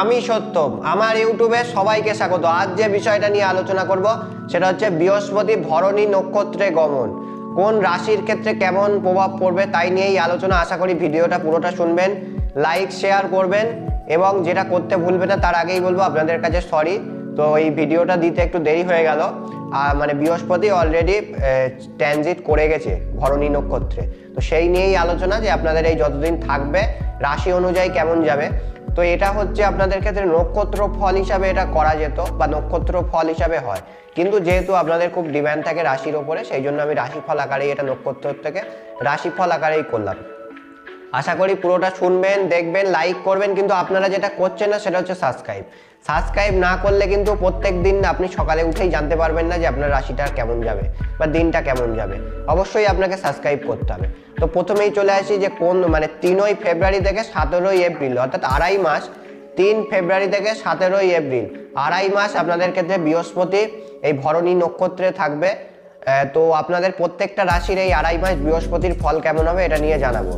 আমি সত্যম। আমার ইউটিউবে সবাইকে স্বাগত। আজ যে বিষয়টা নিয়ে আলোচনা করব, সেটা হচ্ছে বৃহস্পতি ভরণী নক্ষত্রে গমন। কোন রাশির ক্ষেত্রে কেমন প্রভাব পড়বে তাই নিয়েই আলোচনা। আশা করি ভিডিওটা পুরোটা শুনবেন, লাইক, শেয়ার করবেন এবং যেটা করতে ভুলবে না তার আগেই বলব আপনাদের কাছে সরি তো এই ভিডিওটা দিতে একটু দেরি হয়ে গেল। আর মানে বৃহস্পতি অলরেডি ট্রানজিট করে গেছে ভরণী নক্ষত্রে। তো সেই নিয়েই আলোচনা যে আপনাদের এই যতদিন থাকবে, রাশি অনুযায়ী কেমন যাবে। তো এটা হচ্ছে আপনাদের ক্ষেত্রে নক্ষত্র ফল হিসাবে এটা করা যেত বা নক্ষত্র ফল হিসাবে হয়। কিন্তু যেহেতু আপনাদের খুব ডিম্যান্ড থাকে রাশির ওপরে, সেই জন্য আমি রাশিফল আকারেই এটা নক্ষত্র থেকে রাশিফল আকারেই করলাম। আশা করি পুরোটা শুনবেন, দেখবেন লাইক করবেন, কিন্তু আপনারা যেটা করছেন না সেটা হচ্ছে সাবস্ক্রাইব সাবস্ক্রাইব না করলে কিন্তু প্রত্যেক দিন আপনি সকালে উঠেই জানতে পারবেন না যে আপনার রাশিটা কেমন যাবে বা দিনটা কেমন যাবে। অবশ্যই আপনাকে সাবস্ক্রাইব করতে হবে। তো প্রথমেই চলে আসি যে কোন মানে তিনই ফেব্রুয়ারি থেকে সতেরোই এপ্রিল অর্থাৎ আড়াই মাস, তিন ফেব্রুয়ারি থেকে সতেরোই এপ্রিল আড়াই মাস আপনাদের ক্ষেত্রে বৃহস্পতি, এই ভরণী নক্ষত্রে থাকবে। তো আপনাদের প্রত্যেকটা রাশির এই আড়াই মাস বৃহস্পতির ফল কেমন হবে এটা নিয়ে জানাব।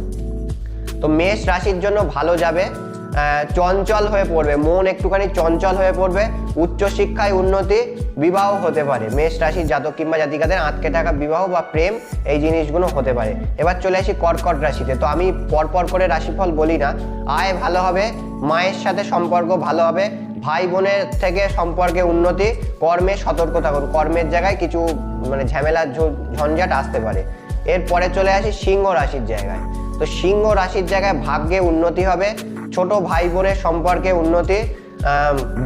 তো মেষ রাশির জন্য ভালো যাবে। চঞ্চল হয়ে পড়বে, মন একটুখানি চঞ্চল হয়ে পড়বে উচ্চশিক্ষায় উন্নতি, বিবাহ হতে পারে। মেষ রাশির জাতক কিংবা জাতিকাদের আটকে থাকা বিবাহ বা প্রেম এই জিনিসগুলো হতে পারে। এবার চলে আসি কর্কট রাশিতে। তো আমি পরপর করে রাশিফল বলি না। আয় ভালো হবে, মায়ের সাথে সম্পর্ক ভালো হবে, ভাই বোনের থেকে সম্পর্কে উন্নতি, কর্মে সতর্ক থাকুন। কর্মের জায়গায় কিছু মানে ঝামেলা ঝঞ্ঝাট আসতে পারে। এরপরে চলে আসি সিংহ রাশির জায়গায়। তো সিংহ রাশির জায়গায় ভাগ্যে উন্নতি হবে। ছোট ভাই বোনের সম্পর্কে উন্নতি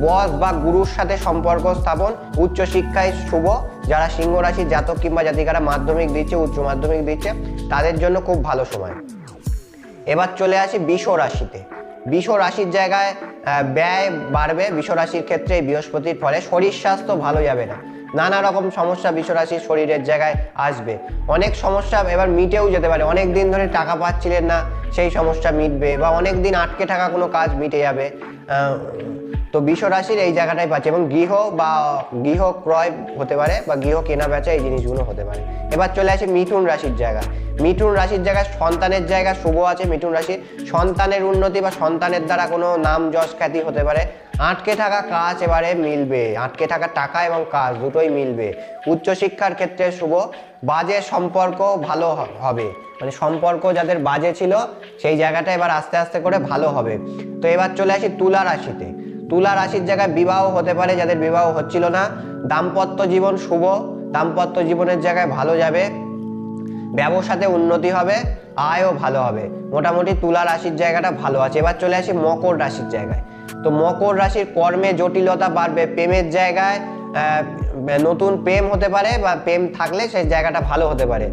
বস বা গুরুর সাথে সম্পর্ক স্থাপন, উচ্চশিক্ষায় শুভ। যারা সিংহ রাশির জাতক কিংবা জাতিকারা মাধ্যমিক দিচ্ছে, উচ্চ মাধ্যমিক দিচ্ছে, তাদের জন্য খুব ভালো সময়। এবার চলে আসি বিষ রাশিতে। বিষ রাশির জায়গায় ব্যয় বাড়বে। বিষ রাশির ক্ষেত্রে বৃহস্পতির ফলে শরীর স্বাস্থ্য ভালো যাবে না। নানা রকম সমস্যা বিষ রাশির শরীরের জায়গায় আসবে। অনেক সমস্যা এবার মিটেও যেতে পারে। অনেক দিন ধরে টাকা পাচ্ছিলেন না, সেই সমস্যা মিটবে বা অনেক দিন আটকে থাকা কোনো কাজ মিটে যাবে। তো বিষ রাশির এই জায়গাটাই পাচ্ছে এবং গৃহ বা গৃহ ক্রয় হতে পারে বা গৃহ কেনা বেচা এই জিনিসগুলো হতে পারে। এবার চলে আসে মিথুন রাশির জায়গা। মিথুন রাশির জায়গায় সন্তানের জায়গা শুভ আছে। মিথুন রাশির সন্তানের উন্নতি বা সন্তানের দ্বারা কোনো নাম যশ খ্যাতি হতে পারে। আটকে থাকা কাজ এবারে মিলবে। আটকে থাকা টাকা এবং কাজ দুটোই মিলবে। উচ্চশিক্ষার ক্ষেত্রে শুভ, বাজে সম্পর্ক ভালো হবে। মানে সম্পর্ক যাদের বাজে ছিল, সেই জায়গাটা এবার আস্তে আস্তে করে ভালো হবে। তো এবার চলে আসি তুলা রাশিতে। তুলা রাশির জায়গায় বিবাহ হতে পারে, যাদের বিবাহ হচ্ছিল না। দাম্পত্য জীবন শুভ, দাম্পত্য জীবনের জায়গায় ভালো যাবে। ব্যবসাতে উন্নতি হবে, আয়ও ভালো হবে। মোটামুটি তুলা রাশির জায়গাটা ভালো আছে। এবার চলে আসি মকর রাশির জায়গায়। তো মকর রাশির কর্মে জটিলতা বাড়বে, প্রেমের জায়গায় নতুন প্রেম হতে পারে বা প্রেম থাকলে সেই জায়গাটা ভালো হতে পারে।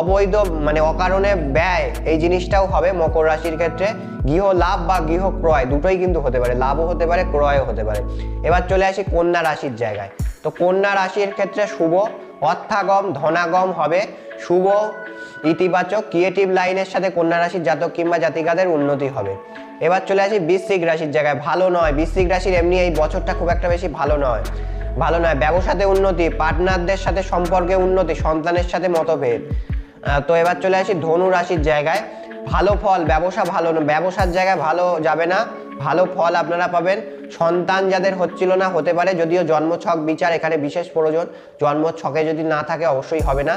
অবৈধ মানে অকারণে ব্যয়, এই জিনিসটাও হবে মকর রাশির ক্ষেত্রে। গৃহ লাভ বা গৃহ ক্রয় দুটোই কিন্তু হতে পারে, লাভও হতে পারে, ক্রয়ও হতে পারে। এবার চলে আসি কন্যা রাশির জায়গায়। তো কন্যা রাশির ক্ষেত্রে শুভ, অর্থাগম, ধনাগম হবে। শুভ ইতিবাচক ক্রিয়েটিভ লাইনের সাথে কন্যা রাশির জাতক কিংবা জাতিকাদের উন্নতি হবে। এবার চলে আসি বৃশ্চিক রাশির জায়গায়। ভালো নয়। বৃশ্চিক রাশির এমনি এই বছরটা খুব একটা বেশি ভালো নয়। ভালো নয়। ব্যবসাতে উন্নতি পার্টনারদের সাথে সম্পর্কে উন্নতি, সন্তানের সাথে মতভেদ। তো এবার চলে আসি ধনু রাশির জায়গায়। ভালো ফল, ব্যবসা ভালো না, ব্যবসার জায়গায় ভালো যাবে না, ভালো ফল আপনারা পাবেন। সন্তান যাদের হচ্ছিল না, হতে পারে, যদিও জন্মছক বিচার এখানে বিশেষ প্রয়োজন। জন্মছকে যদি না থাকে, অবশ্যই হবে না।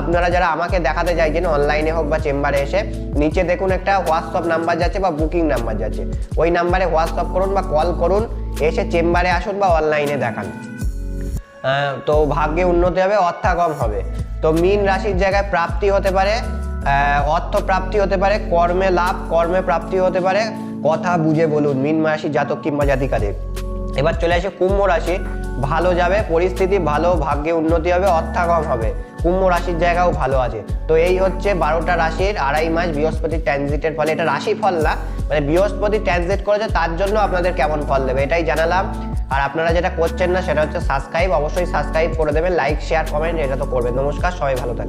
আপনারা যারা আমাকে দেখাতে চাইছেন অনলাইনে হোক বা চেম্বারে এসে, নিচে দেখুন একটা হোয়াটসঅ্যাপ নাম্বার যাচ্ছে বা বুকিং নাম্বার যাচ্ছে। ওই নাম্বারে হোয়াটসঅ্যাপ করুন বা কল করুন, এসে চেম্বারে আসুন বা অনলাইনে দেখান। তো ভাগ্যে উন্নতি হবে, অর্থাগম হবে। তো মীন রাশির জায়গায় প্রাপ্তি হতে পারে অর্থ প্রাপ্তি হতে পারে, কর্মে লাভ, কর্মে প্রাপ্তি হতে পারে। কথা বুঝে বলুন, মিন রাশি জাতক কিংবা জাতিকাদের। এবার চলে আসে কুম্ভ রাশি। ভালো যাবে, পরিস্থিতি ভালো, ভাগ্যে উন্নতি হবে অর্থাগম হবে। কুম্ভ রাশির জায়গাও ভালো আছে। তো এই হচ্ছে বারোটা রাশির আড়াই মাস বৃহস্পতি ট্রানজিটের ফলে। এটা রাশি ফল না মানে বৃহস্পতি ট্রানজিট করেছে, তার জন্য আপনাদের কেমন ফল দেবে, এটাই জানালাম। আর আপনারা যেটা করছেন না, সেটা হচ্ছে সাবস্ক্রাইব অবশ্যই সাবস্ক্রাইব করে দেবেন লাইক শেয়ার কমেন্ট এটা তো করবেন। নমস্কার, সবাই ভালো থাকবেন।